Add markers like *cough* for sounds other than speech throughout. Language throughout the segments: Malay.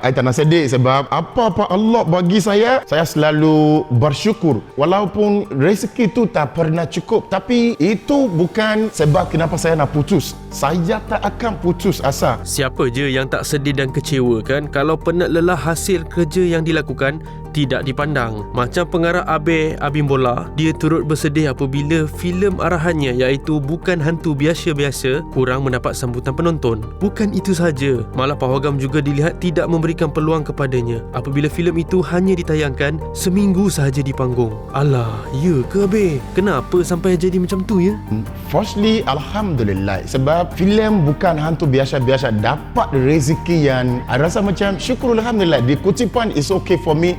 I tak nak sedih sebab apa-apa Allah bagi saya, saya selalu bersyukur. Walaupun rezeki tu tak pernah cukup. Tapi itu bukan sebab kenapa saya nak putus. Saya tak akan putus asa. Siapa je yang tak sedih dan kecewa kan kalau penat lelah hasil kerja yang dilakukan tidak dipandang. Macam pengarah Abe Abimbola, dia turut bersedih apabila filem arahannya iaitu Bukan Hantu Biasa-Biasa kurang mendapat sambutan penonton. Bukan itu sahaja, malah Pawagam juga dilihat tidak memberikan peluang kepadanya apabila filem itu hanya ditayangkan seminggu sahaja di panggung. Alah, ya ke Abe? Kenapa sampai jadi macam tu ya? Firstly, Alhamdulillah Sebab filem bukan hantu biasa-biasa Dapat rezeki yang I rasa macam syukur Alhamdulillah Di kutipan is okay for me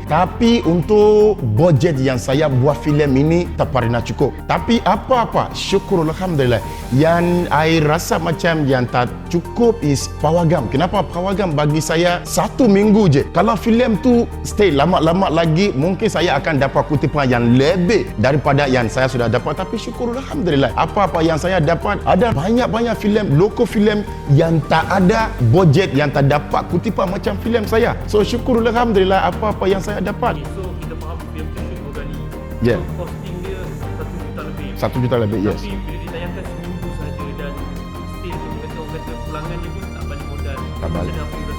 untuk budget yang saya buat filem ini Tak pernah cukup. Tapi apa-apa syukur Alhamdulillah. Yang I rasa macam yang tak cukup is pawagam Kenapa pawagam bagi saya satu minggu je. Kalau filem tu stay lama-lama lagi Mungkin saya akan dapat kutipan yang lebih Daripada yang saya sudah dapat. Tapi syukur Alhamdulillah. Apa-apa yang saya dapat Ada banyak-banyak filem Local filem Yang tak ada budget Yang tak dapat kutipan macam filem saya. So syukur Alhamdulillah Apa-apa yang saya dapat So kita faham film tu shoot organik. Yeah. So costing dia 1 juta lebih. Satu juta lebih yes Tapi bila ditayangkan seminggu saja dan still tu kata orang kata pulangannya pun tak balik modal. Tak balik. Macam apa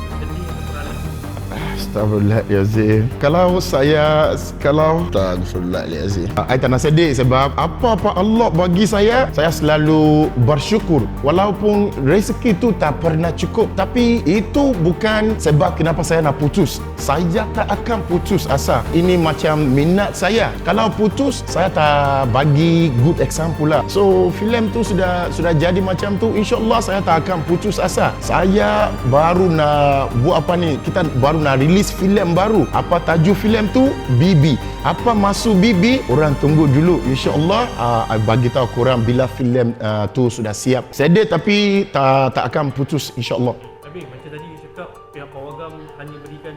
Astagfirullahaladzim Kalau saya Kalau Astagfirullahaladzim I tak nak sedih sebab Apa-apa Allah bagi saya Saya selalu bersyukur. Walaupun rezeki tu tak pernah cukup Tapi itu bukan sebab kenapa saya nak putus. Saya tak akan putus asa. Ini macam minat saya. Kalau putus Saya tak bagi good example lah. So filem tu sudah sudah jadi macam tu InsyaAllah saya tak akan putus asa. Saya baru nak buat apa ni? Kita baru nak release filem baru. Apa tajuk filem tu? Bibi. Apa masuk Bibi? Orang tunggu dulu. InsyaAllah uh, I bagi tahu korang bila filem uh, tu sudah siap. Sedih tapi tak, tak akan putus InsyaAllah. Tapi macam tadi cakap pihak Pawagam hanya berikan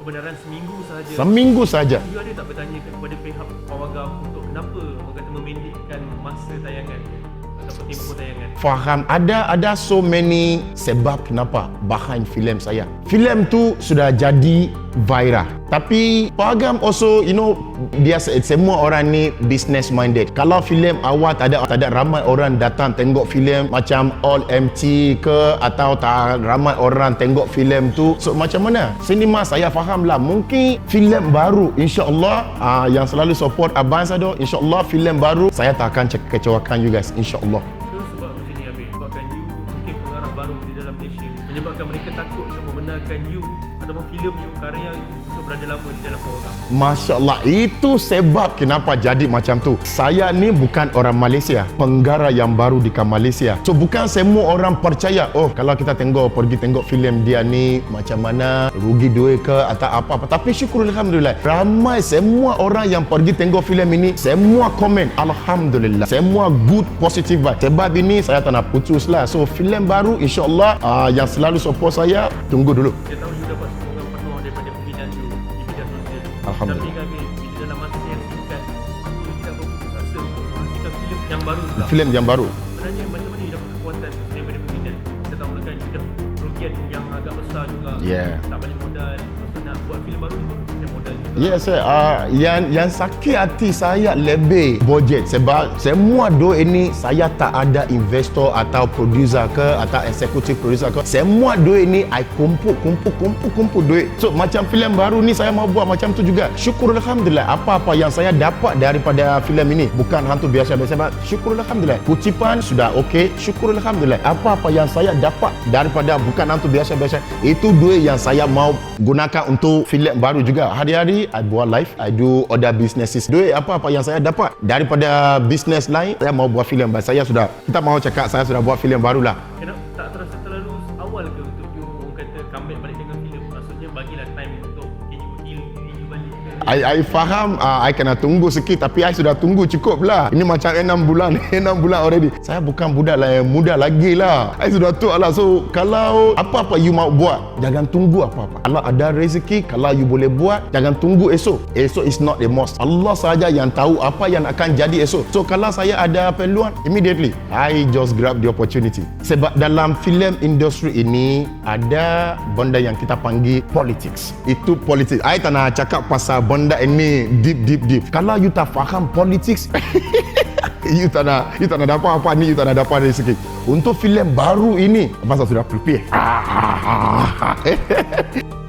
kebenaran seminggu sahaja. Seminggu saja You ada tak bertanya kepada pihak Pawagam untuk kenapa orang kata memendekkan masa tayangan tempoh tayangan? faham ada ada so many sebab kenapa behind filem saya filem tu sudah jadi viral. Tapi pagam also you know biasa semua orang ni business minded. Kalau filem awal tak ada tak ada ramai orang datang tengok filem macam all empty ke atau tak ramai orang tengok filem tu so macam mana? Sinema saya faham lah. Mungkin filem baru insyaallah uh, yang selalu support abang tu insyaallah filem baru saya tak akan kecewakan you guys insyaallah untuk membenarkan you Ataupun filem you, karya Untuk berada lama di dalam program Masya Allah Itu sebab kenapa jadi macam tu. Saya ni bukan orang Malaysia Penggara yang baru di Malaysia. So bukan semua orang percaya Oh kalau kita tengok Pergi tengok filem dia ni Macam mana Rugi duit ke Atau apa-apa. Tapi syukur Alhamdulillah Ramai semua orang yang pergi tengok filem ini Semua komen Alhamdulillah Semua good positive vibe Sebab ini saya tak nak putus lah. So filem baru InsyaAllah uh, Yang selalu support saya Tunggu dulu. Saya tahu you dapat sokongan penuh daripada peminat you Di media sosial Alhamdulillah. Tapi Habib Bila dalam masa yang singkat You tidak berputus asa Untuk menghasilkan filem yang baru. Pula Filem yang baru. Sebenarnya macam mana you dapat kekuatan Daripada peminat Kita tahu kan You dah kerugian yang agak besar juga. Yeah. Tak balik modal Yes, sir. Uh, yang yang sakit hati saya lebih budget sebab semua duit ini saya tak ada investor atau producer ke atau executive producer ke. Semua duit ini I kumpul, kumpul, kumpul, kumpul duit. So macam filem baru ni saya mau buat macam tu juga. Syukur Alhamdulillah apa-apa yang saya dapat daripada filem ini bukan hantu biasa-biasa. But Syukur Alhamdulillah. Kutipan sudah okey. Syukur Alhamdulillah. Apa-apa yang saya dapat daripada bukan hantu biasa-biasa itu duit yang saya mau gunakan untuk filem baru juga. Hari-hari I buat live, I do other businesses. Duit apa-apa yang saya dapat daripada bisnes lain, saya mau buat filem. Saya sudah, kita mau cakap saya sudah buat filem baru lah. Kenapa tak terasa terlalu awal ke untuk you kata comeback balik dengan filem? Maksudnya bagilah time untuk you heal I, I faham uh, I kena tunggu sikit tapi I sudah tunggu cukup lah. Ini macam 6 bulan, *laughs* 6 bulan already. Saya bukan budak lah yang muda lagi lah. I sudah tua lah. So kalau apa-apa you mau buat, jangan tunggu apa-apa. Kalau ada rezeki, kalau you boleh buat, jangan tunggu esok. Esok is not the most. Allah saja yang tahu apa yang akan jadi esok. So kalau saya ada peluang, immediately I just grab the opportunity. Sebab dalam film industri ini ada benda yang kita panggil politics. Itu politics. I tak nak cakap pasal benda ini deep deep deep. Kalau you tak faham politics, *laughs* you tak nak you tak nak dapat apa ni, you tak nak dapat rezeki. Untuk filem baru ini, masa sudah prepare. *laughs*